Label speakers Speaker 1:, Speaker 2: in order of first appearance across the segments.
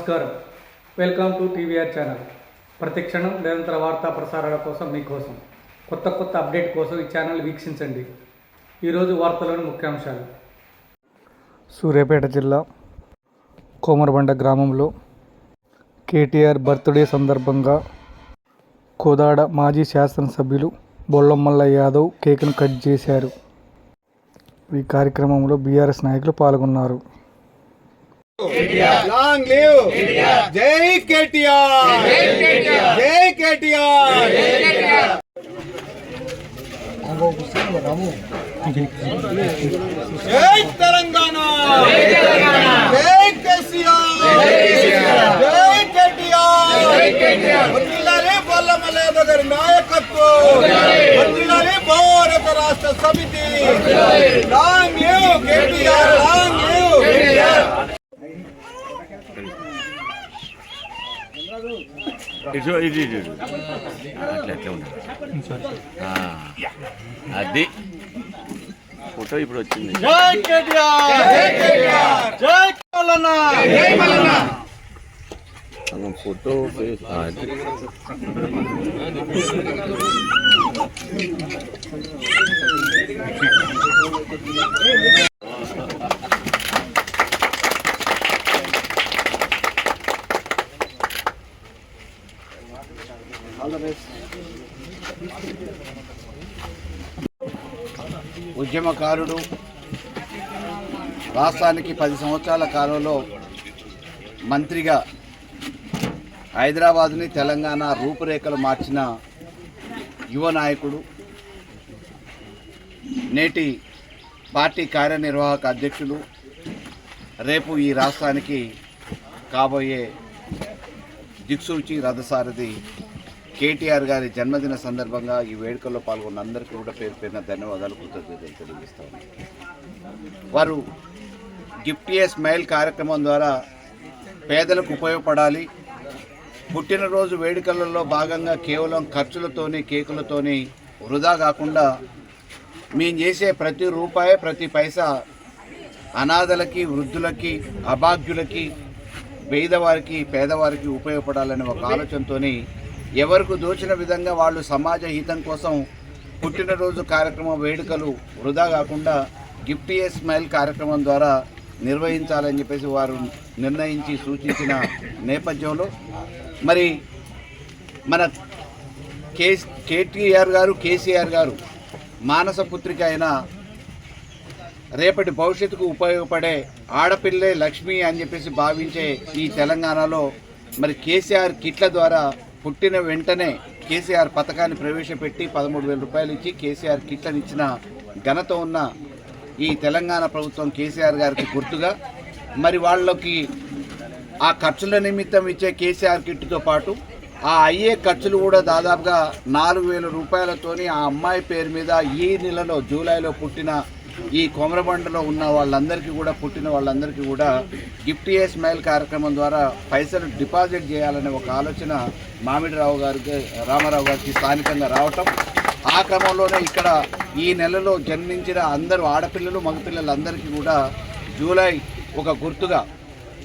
Speaker 1: నమస్కారం. Welcome to TVR channel. ప్రతి క్షణం నిరంతర వార్తా ప్రసారాల కోసం మీకోసం కొత్త కొత్త అప్డేట్ కోసం ఈ ఛానల్ వీక్షించండి. ఈరోజు వార్తలోని ముఖ్యాంశాలు. సూర్యాపేట జిల్లా కోమరబండ గ్రామంలో కేటీఆర్ బర్త్డే సందర్భంగా కోదాడ మాజీ శాసనసభ్యులు బొల్లమల్ల యాదవ్ కేక్ను కట్ చేశారు. ఈ కార్యక్రమంలో బీఆర్ఎస్ నాయకులు పాల్గొన్నారు.
Speaker 2: లాంగ్ లివ్ జై కేటీఆర్ జై కేటీఆర్ జై తెలంగాణ జై కేసీఆర్ జై కేటీఆర్ వర్ధిల్లాలి బొల్లమల్లేద గారి నాయకత్వం వర్ధిల్లాలి Bharat Rashtra Samithi long live KTR long live
Speaker 3: ఇటు ఇటు ఇటు ఇటు. అట్లా అట్లా ఆ, అది. ఫోటో ఇప్పుడు వచ్చింది. మనం ఫోటో అది.
Speaker 2: ఉద్యమకారుడు. రాష్ట్రానికి పది సంవత్సరాల కాలంలో మంత్రిగా హైదరాబాద్ని తెలంగాణ రూపురేఖలు మార్చిన యువ నాయకుడు నేటి పార్టీ కార్యనిర్వాహక అధ్యక్షులు రేపు ఈ రాష్ట్రానికి కాబోయే దిక్సూచి రథసారథి కేటీఆర్ గారి జన్మదిన సందర్భంగా ఈ వేడుకల్లో పాల్గొన్న అందరికీ కూడా పేరు పేరున ధన్యవాదాలు కృతజ్ఞతలు తెలియజేస్తాను వారు గిఫ్ట్ స్మైల్ కార్యక్రమం ద్వారా పేదలకు ఉపయోగపడాలి. పుట్టినరోజు వేడుకలలో భాగంగా కేవలం ఖర్చులతోని కేకులతోని వృధా కాకుండా మేము చేసే ప్రతి రూపాయి ప్రతి పైసా అనాథలకి వృద్ధులకి అభాగ్యులకి పేదవారికి పేదవారికి ఉపయోగపడాలనే ఒక ఆలోచనతోని ఎవరికి దోచిన విధంగా వాళ్ళు సమాజ హితం కోసం పుట్టినరోజు కార్యక్రమం వేడుకలు వృధా కాకుండా గిఫ్ట్ ఏ స్మైల్ కార్యక్రమం ద్వారా నిర్వహించాలని చెప్పేసి వారు నిర్ణయించి సూచించిన నేపథ్యంలో మరి మన కే కేటీఆర్ గారు కేసీఆర్ గారు మానస పుత్రిక అయిన రేపటి భవిష్యత్తుకు ఉపయోగపడే ఆడపిల్లే లక్ష్మి అని చెప్పేసి భావించే ఈ తెలంగాణలో మరి కేసీఆర్ కిట్ల ద్వారా పుట్టిన వెంటనే కేసీఆర్ పథకాన్ని ప్రవేశపెట్టి పదమూడు వేల రూపాయలు ఇచ్చి కేసీఆర్ కిట్లను ఇచ్చిన ఘనత ఉన్న ఈ తెలంగాణ ప్రభుత్వం కేసీఆర్ గారికి గుర్తుగా మరి వాళ్ళకి ఆ ఖర్చుల నిమిత్తం ఇచ్చే కేసీఆర్ కిట్తో పాటు ఆ అయ్యే ఖర్చులు కూడా దాదాపుగా నాలుగు వేల రూపాయలతోని ఆ అమ్మాయి పేరు మీద ఈ నెలలో జూలైలో పుట్టిన ఈ కొమరబండలో ఉన్న వాళ్ళందరికీ కూడా పుట్టిన వాళ్ళందరికీ కూడా గిఫ్ట్ ఏ స్మైల్ కార్యక్రమం ద్వారా పైసలు డిపాజిట్ చేయాలనే ఒక ఆలోచన మామిడిరావు గారికి రామారావు గారికి స్థానికంగా రావటం. ఆ క్రమంలోనే ఇక్కడ ఈ నెలలో జన్మించిన అందరూ ఆడపిల్లలు మగపిల్లలు అందరికీ కూడా జూలై ఒక గుర్తుగా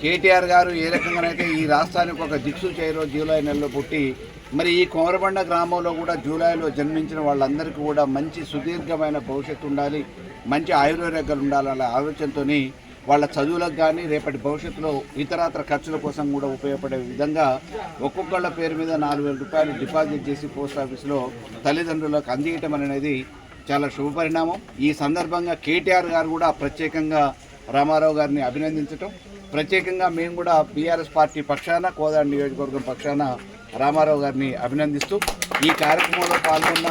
Speaker 2: కేటీఆర్ గారు ఏ రకంగానైతే ఈ రాష్ట్రానికి ఒక దిక్సు చేయరో జూలై నెలలో పుట్టి మరి ఈ కోమరబండ గ్రామంలో కూడా జూలైలో జన్మించిన వాళ్ళందరికీ కూడా మంచి సుదీర్ఘమైన భవిష్యత్తు ఉండాలి. మంచి ఆయుర్వేదాలు ఉండాలనే ఆలోచనతోని వాళ్ళ చదువులకు కానీ రేపటి భవిష్యత్తులో ఇతరత్ర ఖర్చుల కోసం కూడా ఉపయోగపడే విధంగా ఒక్కొక్కళ్ళ పేరు మీద నాలుగు వేల రూపాయలు డిపాజిట్ చేసి పోస్ట్ ఆఫీస్లో తల్లిదండ్రులకు అందియటం అనేది చాలా శుభపరిణామం ఈ సందర్భంగా కేటీఆర్ గారు కూడా ప్రత్యేకంగా రామారావు గారిని అభినందించటం. ప్రత్యేకంగా మేము కూడా బీఆర్ఎస్ పార్టీ పక్షాన కోదాడ నియోజకవర్గం పక్షాన రామారావు గారిని అభినందిస్తూ ఈ కార్యక్రమంలో పాల్గొన్న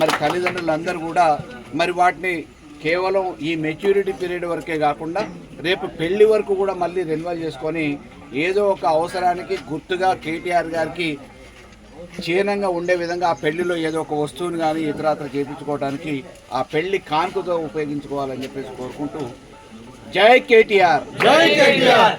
Speaker 2: మరి తల్లిదండ్రులందరూ కూడా మరి వాటిని కేవలం ఈ మెచ్యూరిటీ పీరియడ్ వరకే కాకుండా రేపు పెళ్ళి వరకు కూడా మళ్ళీ రెన్యువల్ చేసుకొని ఏదో ఒక అవసరానికి గుర్తుగా కేటీఆర్ గారికి క్షీణంగా ఉండే విధంగా ఆ పెళ్ళిలో ఏదో ఒక వస్తువుని కానీ ఇతరాత్ర చేయించుకోవడానికి ఆ పెళ్ళి కాన్కుతో ఉపయోగించుకోవాలని చెప్పేసి కోరుకుంటూ జై కేటీఆర్. జై కేటీఆర్.